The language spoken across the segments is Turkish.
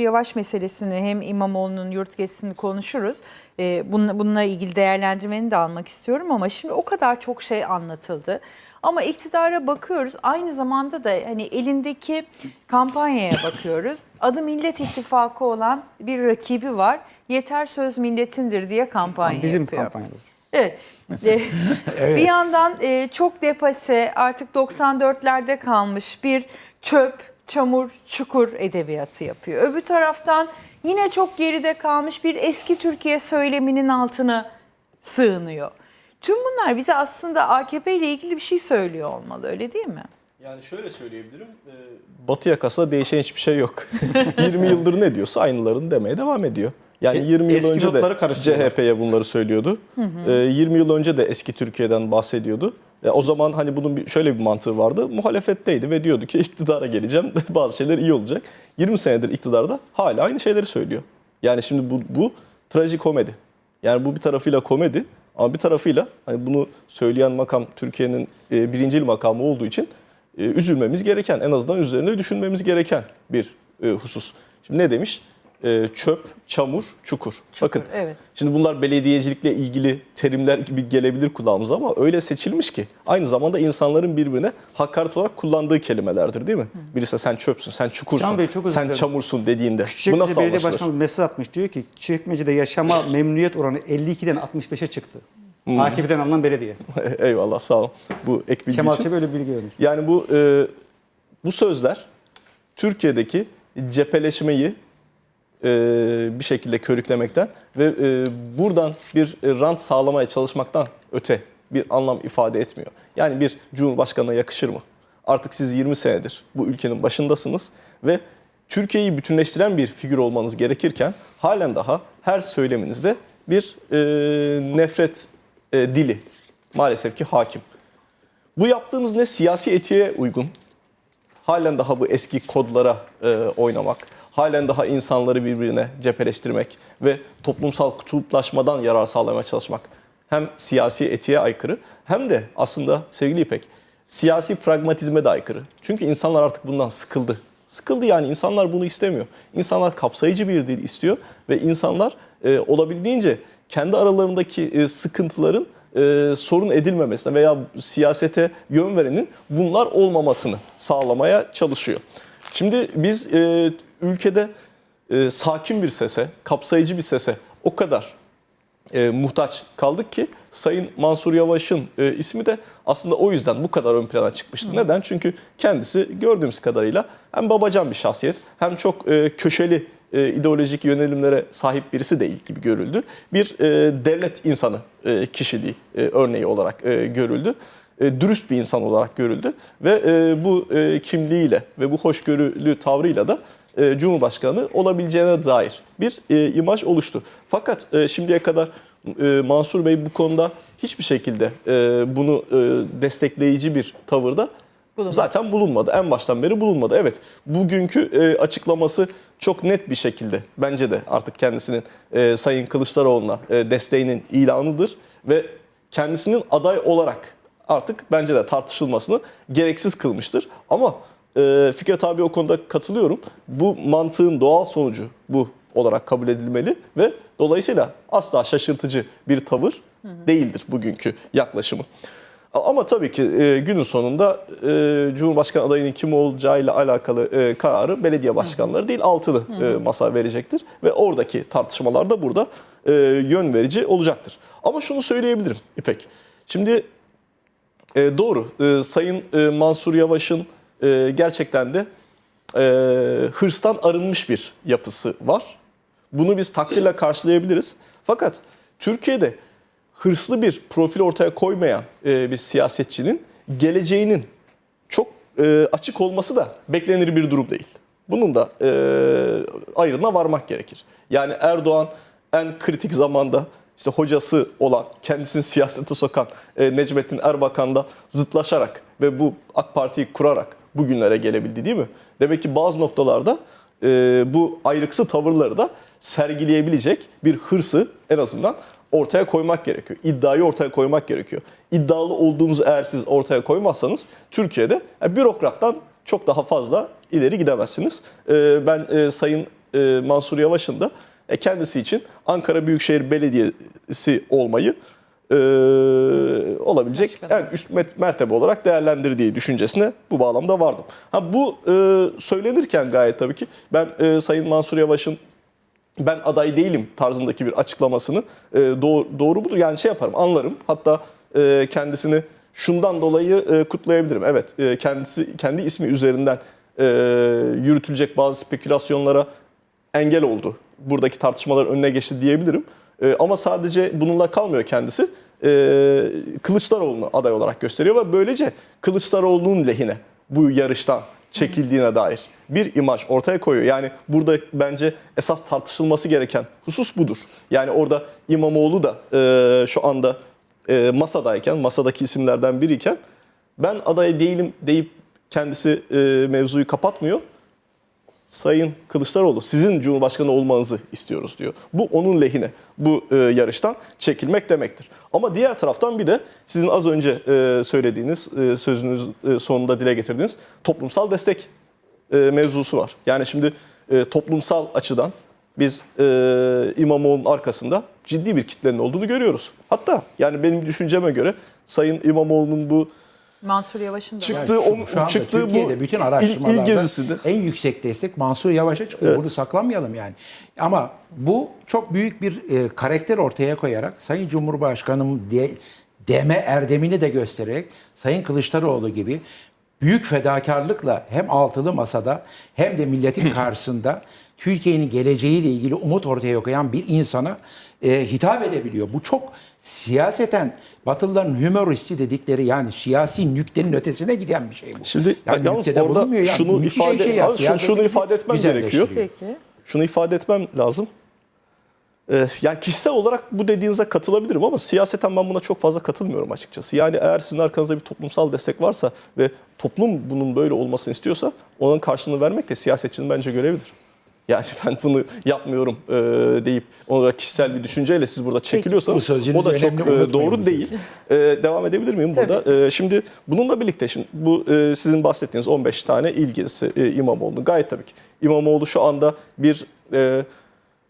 Yavaş meselesini hem İmamoğlu'nun yurt gezisini konuşuruz. Ee, bununla, bununla ilgili değerlendirmeni de almak istiyorum ama şimdi o kadar çok şey anlatıldı. Ama iktidara bakıyoruz aynı zamanda da hani elindeki kampanyaya bakıyoruz. Adı Millet İttifakı olan bir rakibi var. Yeter söz milletindir diye kampanya Bizim yapıyor. kampanyamız. Evet. E, Bir yandan e, çok depase artık 94'lerde kalmış bir çöp, çamur, çukur edebiyatı yapıyor. Öbür taraftan yine çok geride kalmış bir eski Türkiye söyleminin altına sığınıyor. Tüm bunlar bize aslında AKP ile ilgili bir şey söylüyor olmalı öyle değil mi? Yani şöyle söyleyebilirim. e, Batı yakasında değişen hiçbir şey yok. 20 yıldır ne diyorsa aynılarını demeye devam ediyor. Yani E, 20 yıl eski önce de. CHP'ye bunları söylüyordu. E, 20 yıl önce de eski Türkiye'den bahsediyordu. E, o zaman hani bunun bir, şöyle bir mantığı vardı. Muhalefetteydi ve diyordu ki iktidara geleceğim. Bazı şeyler iyi olacak. 20 senedir iktidarda hala aynı şeyleri söylüyor. Yani şimdi bu, bu trajikomedi. Yani bu bir tarafıyla komedi ama bir tarafıyla hani bunu söyleyen makam Türkiye'nin e, birincil makamı olduğu için e, üzülmemiz gereken, en azından üzerine düşünmemiz gereken bir e, husus. Şimdi ne demiş? E, çöp, çamur, çukur. Bakın evet. şimdi bunlar belediyecilikle ilgili terimler gibi gelebilir kulağımıza ama öyle seçilmiş ki aynı zamanda insanların birbirine hakaret olarak kullandığı kelimelerdir değil mi? Birisi sen çöpsün, sen çukursun, Bey, çok sen çamursun dediğinde. Bu Küçükçekmece nasıl Belediye anlaşılır? Başkanı mesaj atmış. Diyor ki Küçükçekmece'de yaşama memnuniyet oranı 52'den 65'e çıktı. Hmm. AKP'den alınan belediye. Eyvallah sağ olun. Bu ek bilgi Kemal için. Çebi öyle bilgi vermiş. Yani bu e, bu sözler Türkiye'deki cepheleşmeyi bir şekilde körüklemekten ve e, buradan bir e, rant sağlamaya çalışmaktan öte bir anlam ifade etmiyor. Yani bir cumhurbaşkanına yakışır mı? Artık siz 20 senedir bu ülkenin başındasınız ve Türkiye'yi bütünleştiren bir figür olmanız gerekirken halen daha her söyleminizde bir e, nefret e, dili maalesef ki hakim. Bu yaptığınız ne siyasi etiğe uygun, halen daha bu eski kodlara e, oynamak, halen daha insanları birbirine cepheleştirmek ve toplumsal kutuplaşmadan yarar sağlamaya çalışmak hem siyasi etiğe aykırı hem de aslında sevgili İpek siyasi pragmatizme de aykırı. Çünkü insanlar artık bundan sıkıldı. Sıkıldı yani insanlar bunu istemiyor. İnsanlar kapsayıcı bir dil istiyor ve insanlar e, olabildiğince kendi aralarındaki e, sıkıntıların e, sorun edilmemesine veya siyasete yön verenin bunlar olmamasını sağlamaya çalışıyor. Şimdi biz e, ülkede e, sakin bir sese, kapsayıcı bir sese o kadar e, muhtaç kaldık ki Sayın Mansur Yavaş'ın e, ismi de aslında o yüzden bu kadar ön plana çıkmıştı. Neden? Çünkü kendisi gördüğümüz kadarıyla hem babacan bir şahsiyet hem çok e, köşeli e, ideolojik yönelimlere sahip birisi değil gibi görüldü. Bir e, devlet insanı e, kişiliği e, örneği olarak e, görüldü. E, dürüst bir insan olarak görüldü ve e, bu e, kimliğiyle ve bu hoşgörülü tavrıyla da e, Cumhurbaşkanı olabileceğine dair bir e, imaj oluştu. Fakat e, şimdiye kadar e, Mansur Bey bu konuda hiçbir şekilde e, bunu e, destekleyici bir tavırda Bulunmadı. zaten bulunmadı. En baştan beri bulunmadı. Evet bugünkü e, açıklaması çok net bir şekilde bence de artık kendisinin e, Sayın Kılıçdaroğlu'na e, desteğinin ilanıdır ve kendisinin aday olarak artık bence de tartışılmasını gereksiz kılmıştır. Ama e, Fikret abi o konuda katılıyorum. Bu mantığın doğal sonucu bu olarak kabul edilmeli ve dolayısıyla asla şaşırtıcı bir tavır değildir bugünkü yaklaşımı. Ama tabii ki e, günün sonunda e, Cumhurbaşkanı adayının kim olacağıyla alakalı e, kararı belediye başkanları değil altılı e, masa verecektir. Ve oradaki tartışmalar da burada e, yön verici olacaktır. Ama şunu söyleyebilirim İpek. Şimdi e, doğru. E, Sayın e, Mansur Yavaş'ın e, gerçekten de e, hırstan arınmış bir yapısı var. Bunu biz takdirle karşılayabiliriz. Fakat Türkiye'de hırslı bir profil ortaya koymayan e, bir siyasetçinin geleceğinin çok e, açık olması da beklenir bir durum değil. Bunun da e, ayrına varmak gerekir. Yani Erdoğan en kritik zamanda işte hocası olan, kendisini siyasete sokan e, Necmettin Erbakan'da zıtlaşarak ve bu AK Parti'yi kurarak bugünlere gelebildi değil mi? Demek ki bazı noktalarda e, bu ayrıksı tavırları da sergileyebilecek bir hırsı en azından ortaya koymak gerekiyor. İddiayı ortaya koymak gerekiyor. İddialı olduğunuzu eğer siz ortaya koymazsanız Türkiye'de e, bürokrattan çok daha fazla ileri gidemezsiniz. E, ben e, Sayın e, Mansur Yavaş'ın da e, kendisi için Ankara Büyükşehir Belediyesi olmayı e, olabilecek en üst mertebe olarak değerlendirdiği düşüncesine bu bağlamda vardım. Ha bu e, söylenirken gayet tabii ki ben e, Sayın Mansur Yavaş'ın ben aday değilim tarzındaki bir açıklamasını e, doğru, doğru budur. Yani şey yaparım anlarım. Hatta e, kendisini şundan dolayı e, kutlayabilirim. Evet e, kendisi kendi ismi üzerinden e, yürütülecek bazı spekülasyonlara engel oldu. Buradaki tartışmalar önüne geçti diyebilirim. E, ama sadece bununla kalmıyor kendisi. E, Kılıçdaroğlu'nu aday olarak gösteriyor ve böylece Kılıçdaroğlu'nun lehine bu yarıştan çekildiğine dair bir imaj ortaya koyuyor. Yani burada bence esas tartışılması gereken husus budur. Yani orada İmamoğlu da e, şu anda e, masadayken, masadaki isimlerden biriyken ben aday değilim deyip kendisi e, mevzuyu kapatmıyor. Sayın Kılıçdaroğlu sizin Cumhurbaşkanı olmanızı istiyoruz diyor. Bu onun lehine bu e, yarıştan çekilmek demektir. Ama diğer taraftan bir de sizin az önce e, söylediğiniz e, sözünüz e, sonunda dile getirdiğiniz toplumsal destek e, mevzusu var. Yani şimdi e, toplumsal açıdan biz e, İmamoğlu'nun arkasında ciddi bir kitlenin olduğunu görüyoruz. Hatta yani benim düşünceme göre Sayın İmamoğlu'nun bu Mansur Yavaş'ın da. çıktığı Yani o şu anda çıktığı bu bütün il, araştırmalarda il gezisinde en yüksek destek Mansur Yavaş'a çıkıyor. Bunu saklamayalım yani. Ama bu çok büyük bir e, karakter ortaya koyarak Sayın Cumhurbaşkanım diye deme erdemini de göstererek Sayın Kılıçdaroğlu gibi büyük fedakarlıkla hem altılı masada hem de milletin karşısında Türkiye'nin geleceğiyle ilgili umut ortaya koyan bir insana e, hitap edebiliyor. Bu çok siyaseten Batılıların humoristi dedikleri yani siyasi nüktenin ötesine giden bir şey bu. Şimdi Yani yalnız orada yani. şunu Müthiş ifade şey ya. şunu, şunu ifade etmem gerekiyor. Peki. Şunu ifade etmem lazım. Ee, yani kişisel olarak bu dediğinize katılabilirim ama siyaseten ben buna çok fazla katılmıyorum açıkçası. Yani eğer sizin arkanızda bir toplumsal destek varsa ve toplum bunun böyle olmasını istiyorsa onun karşılığını vermek de siyasetçinin bence görevidir. Yani ben bunu yapmıyorum e, deyip ona kişisel bir düşünceyle siz burada çekiliyorsanız sözünüz o da çok e, doğru değil. E, devam edebilir miyim burada? E, şimdi bununla birlikte şimdi bu e, sizin bahsettiğiniz 15 tane il gezisi e, İmamoğlu'nun gayet tabii ki. İmamoğlu şu anda bir e,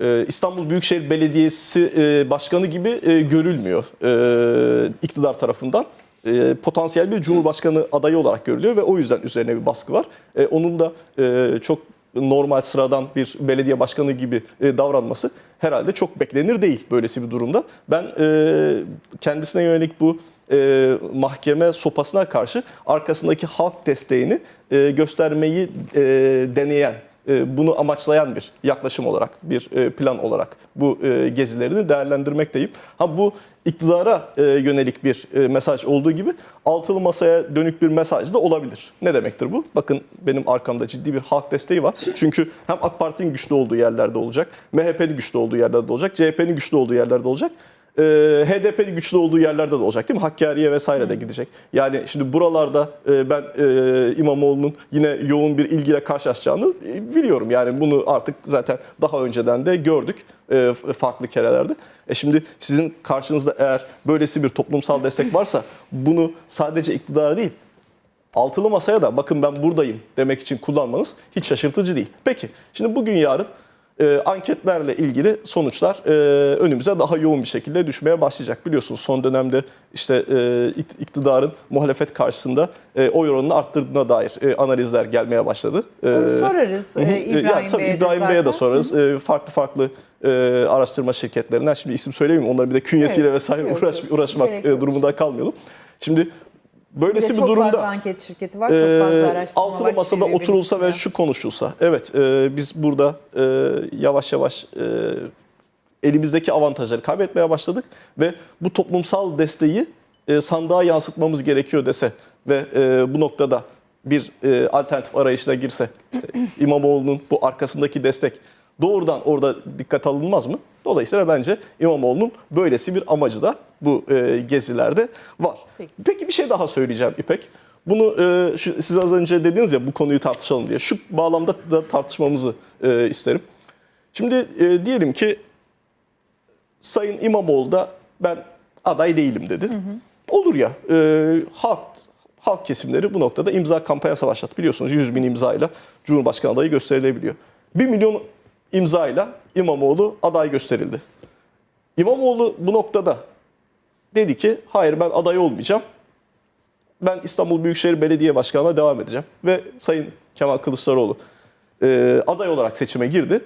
e, İstanbul Büyükşehir Belediyesi e, Başkanı gibi e, görülmüyor e, iktidar tarafından. E, potansiyel bir Cumhurbaşkanı adayı olarak görülüyor ve o yüzden üzerine bir baskı var. E, onun da e, çok normal sıradan bir belediye başkanı gibi e, davranması herhalde çok beklenir değil böylesi bir durumda. Ben e, kendisine yönelik bu e, mahkeme sopasına karşı arkasındaki halk desteğini e, göstermeyi e, deneyen bunu amaçlayan bir yaklaşım olarak, bir e, plan olarak bu e, gezilerini değerlendirmekteyim. Ha bu iktidara e, yönelik bir e, mesaj olduğu gibi altılı masaya dönük bir mesaj da olabilir. Ne demektir bu? Bakın benim arkamda ciddi bir halk desteği var. Çünkü hem AK Parti'nin güçlü olduğu yerlerde olacak, MHP'nin güçlü olduğu yerlerde olacak, CHP'nin güçlü olduğu yerlerde olacak. E, HDP'nin güçlü olduğu yerlerde de olacak değil mi? Hakkari'ye vesaire de gidecek. Yani şimdi buralarda e, ben e, İmamoğlu'nun yine yoğun bir ilgiyle karşılaşacağını e, biliyorum. Yani bunu artık zaten daha önceden de gördük e, farklı kerelerde. E şimdi sizin karşınızda eğer böylesi bir toplumsal destek varsa bunu sadece iktidara değil altılı masaya da bakın ben buradayım demek için kullanmanız hiç şaşırtıcı değil. Peki şimdi bugün yarın e, anketlerle ilgili sonuçlar e, önümüze daha yoğun bir şekilde düşmeye başlayacak. Biliyorsunuz son dönemde işte e, ikt- iktidarın muhalefet karşısında e, oy oranını arttırdığına dair e, analizler gelmeye başladı. E, Onu sorarız e, İbrahim Ya, tabii Bey'e İbrahim Bey'e de sorarız. E, farklı farklı e, araştırma şirketlerinden şimdi isim söylemeyeyim. Onları bir de künyesiyle Evet, vesaire uğraş, uğraşmak e, durumunda kalmayalım. Şimdi böylesi bir çok durumda fazla anket şirketi var, çok fazla araştırma altılı var. masada oturulsa ve şu konuşulsa. Evet e, biz burada e, yavaş yavaş e, elimizdeki avantajları kaybetmeye başladık ve bu toplumsal desteği e, sandığa yansıtmamız gerekiyor dese ve e, bu noktada bir e, alternatif arayışına girse işte İmamoğlu'nun bu arkasındaki destek doğrudan orada dikkat alınmaz mı? Dolayısıyla bence İmamoğlu'nun böylesi bir amacı da bu e, gezilerde var. Peki. Peki bir şey daha söyleyeceğim İpek. Bunu e, şu, siz az önce dediniz ya bu konuyu tartışalım diye. Şu bağlamda da tartışmamızı e, isterim. Şimdi e, diyelim ki Sayın İmamoğlu da ben aday değilim dedi. Olur ya e, halk halk kesimleri bu noktada imza kampanyası başlattı. Biliyorsunuz 100 bin imzayla Cumhurbaşkanı adayı gösterilebiliyor. 1 milyon imzayla İmamoğlu aday gösterildi. İmamoğlu bu noktada dedi ki hayır ben aday olmayacağım. Ben İstanbul Büyükşehir Belediye Başkanı'na devam edeceğim. Ve Sayın Kemal Kılıçdaroğlu e, aday olarak seçime girdi.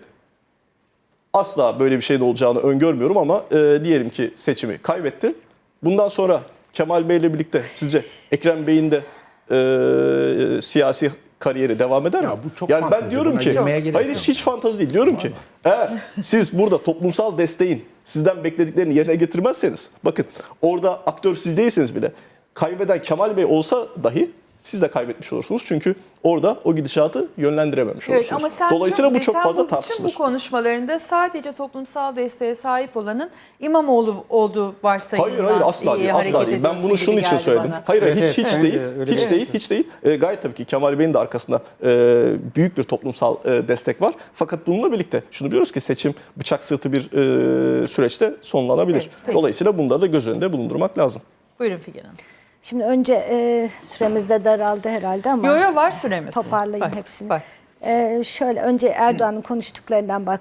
Asla böyle bir şeyin olacağını öngörmüyorum ama e, diyelim ki seçimi kaybetti. Bundan sonra Kemal Bey ile birlikte sizce Ekrem Bey'in de e, siyasi kariyeri devam eder mi? Ya bu çok yani ben diyorum buna ki hayır hiç, hiç fantezi değil. Diyorum ki eğer siz burada toplumsal desteğin sizden beklediklerini yerine getirmezseniz bakın orada aktör siz değilseniz bile kaybeden Kemal Bey olsa dahi siz de kaybetmiş olursunuz. Çünkü orada o gidişatı yönlendirememiş Evet olursunuz. ama sen Dolayısıyla çok, bu çok fazla bu, bütün tartışılır. bu konuşmalarında sadece toplumsal desteğe sahip olanın İmamoğlu olduğu varsayımından Hayır hayır asla değil. Asla değil. Ben bunu şunun için söyledim. bana. Hayır hayır, Evet, hiç evet, hiç bence değil. Hiç değil. değil. Hiç değil. E, gayet tabii ki Kemal Bey'in de arkasında e, büyük bir toplumsal e, destek var. Fakat bununla birlikte şunu biliyoruz ki seçim bıçak sırtı bir e, süreçte sonlanabilir. Evet, peki. Dolayısıyla bunları da göz önünde bulundurmak lazım. Buyurun Figen Hanım. Şimdi önce e, süremiz de daraldı herhalde ama Yo yo var süremiz. toparlayayım Var, hepsini. var. E, şöyle önce Erdoğan'ın konuştuklarından bak